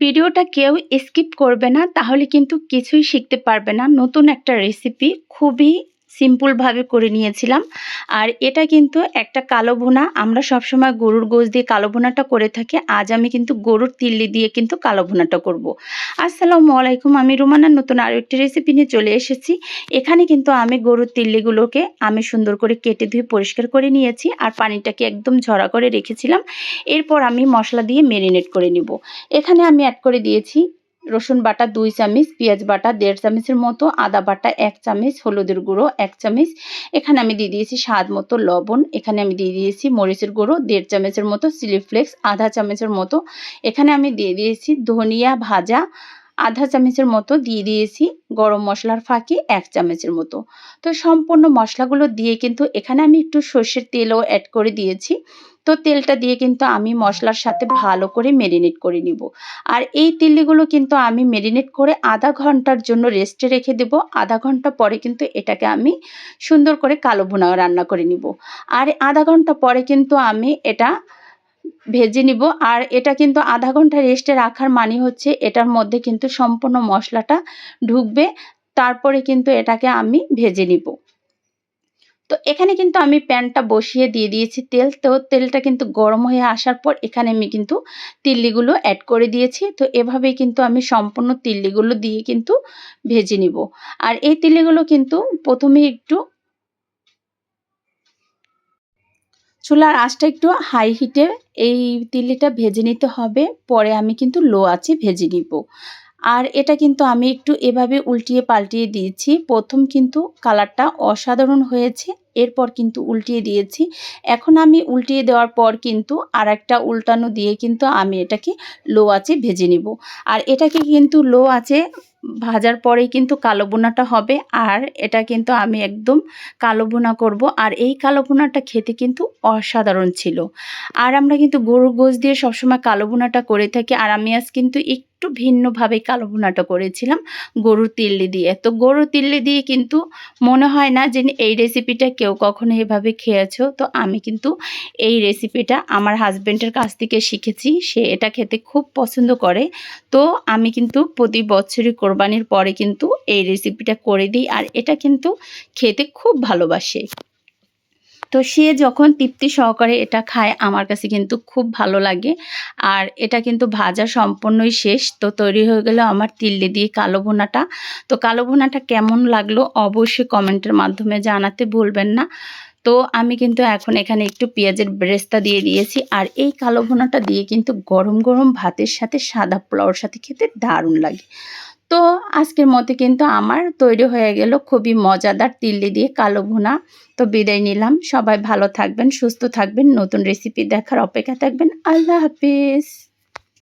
ভিডিওটা কেউ স্কিপ করবে না, তাহলে কিন্তু কিছুই শিখতে পারবে না। নতুন একটা রেসিপি খুবই সিম্পলভাবে করে নিয়েছিলাম। আর এটা কিন্তু একটা কালো ভুনা। আমরা সবসময় গরুর গোশ দিয়ে কালো ভুনাটা করে থাকি। আজ আমি কিন্তু গরুর তিল্লি দিয়ে কিন্তু কালো ভুনাটা করব। আসসালামু আলাইকুম, আমি রুমানার নতুন আরও একটি রেসিপি নিয়ে চলে এসেছি। এখানে কিন্তু আমি গরুর তিল্লিগুলোকে আমি সুন্দর করে কেটে ধুয়ে পরিষ্কার করে নিয়েছি আর পানিটাকে একদম ঝরা করে রেখেছিলাম। এরপর আমি মশলা দিয়ে মেরিনেট করে নিব। এখানে আমি অ্যাড করে দিয়েছি রসুন বাটা দুই চামচ, পেঁয়াজ বাটা দেড় চামচের মতো, আদা বাটা এক চামচ, হলুদের গুঁড়ো এক চামচ। এখানে আমি দিয়ে দিয়েছি স্বাদ মতো লবণ। এখানে আমি দিয়ে দিয়েছি মরিচের গুঁড়ো দেড় চামচের মতো চিলি ফ্লেক্স, আধা চামচের মতো। এখানে আমি দিয়ে দিয়েছি ধনিয়া ভাজা, আধা চামচের মতো দিয়ে দিয়েছি গরম মশলার ফাঁকি এক চামচের মতো। তো সম্পূর্ণ মশলাগুলো দিয়ে কিন্তু এখানে আমি একটু সর্ষের তেলও অ্যাড করে দিয়েছি। তো তেলটা দিয়ে কিন্তু আমি মশলার সাথে ভালো করে মেরিনেট করে নিব। আর এই তিল্লিগুলো কিন্তু আমি মেরিনেট করে আধা ঘণ্টার জন্য রেস্টে রেখে দেব। আধা ঘণ্টা পরে কিন্তু এটাকে আমি সুন্দর করে কালো ভুনা রান্না করে নিব। আর আধা ঘণ্টা পরে কিন্তু আমি এটা ভেজে নিব। আর এটা কিন্তু আধা ঘণ্টা রেস্টে রাখার মানে হচ্ছে এটার মধ্যে কিন্তু সম্পূর্ণ মশলাটা ঢুকবে। তারপরে কিন্তু এটাকে আমি ভেজে নিব। তো এখানে কিন্তু আমি প্যানটা বসিয়ে দিয়ে দিয়েছি তেল। তো তেলটা কিন্তু গরম হয়ে আসার পর এখানে আমি কিন্তু তিল্লিগুলো অ্যাড করে দিয়েছি। তো এভাবেই কিন্তু আমি সম্পূর্ণ তিল্লিগুলো দিয়ে কিন্তু ভেজে নিব। আর এই তিল্লিগুলো কিন্তু প্রথমে একটু চুলার আঁচটা একটু হাই হিটে এই তিল্লিটা ভেজে নিতে হবে। পরে আমি কিন্তু লো আছে ভেজে নিব। আর এটা কিন্তু আমি একটু এভাবে উল্টিয়ে পাল্টিয়ে দিয়েছি। প্রথম কিন্তু কালারটা অসাধারণ হয়েছে, এরপর কিন্তু উল্টিয়ে দিয়েছি। এখন আমি উল্টিয়ে দেওয়ার পর কিন্তু আর একটা উল্টানো দিয়ে কিন্তু আমি এটাকে লো আছে ভেজে নিব। আর এটাকে কিন্তু লো আছে ভাজার পরেই কিন্তু কালো বোনাটা হবে আর এটা কিন্তু আমি একদম কালো বোনা করব। আর এই কালো বোনাটা খেতে কিন্তু অসাধারণ ছিল। আর আমরা কিন্তু গরুর গোশ দিয়ে সবসময় কালো বোনাটা করে থাকি। আর আমি আজ কিন্তু একটু ভিন্নভাবে কালো বোনাটা করেছিলাম। গরুর তিল্লি দিয়ে। তো গরুর তিল্লি দিয়ে কিন্তু মনে হয় না যে এই রেসিপিটা কেউ কখনো এভাবে খেয়েছো। তো আমি কিন্তু এই রেসিপিটা আমার হাজব্যান্ডের কাছ থেকে শিখেছি। সে এটা খেতে খুব পছন্দ করে। তো আমি কিন্তু প্রতি বছরই কোরবানির পরে কিন্তু এই রেসিপিটা করে দিই। আর এটা কিন্তু খেতে খুব ভালোবাসে। তো সে যখন তৃপ্তি সহকারে এটা খায়, আমার কাছে কিন্তু খুব ভালো লাগে। আর এটা কিন্তু ভাজা সম্পূর্ণই শেষ। তো তৈরি হয়ে গেল আমার তিল্লি দিয়ে কালো ভুনাটা। তো কালো ভুনাটা কেমন লাগল অবশ্যই কমেন্টের মাধ্যমে জানাতে ভুলবেন না। তো আমি কিন্তু এখন এখানে একটু পেঁয়াজের ব্রেস্তা দিয়ে দিয়েছি। আর এই কালো ভুনাটা দিয়ে কিন্তু গরম গরম ভাতের সাথে সাদা পোলাওর সাথে খেতে দারুণ লাগে। তো আজকের মতো কিন্তু আমার তৈরি হয়ে গেল খুবই মজাদার তিল্লি দিয়ে কালো ভুনা। তো বিদায় নিলাম। সবাই ভালো থাকবেন, সুস্থ থাকবেন। নতুন রেসিপি দেখার অপেক্ষা থাকবেন। আল্লাহ হাফিজ।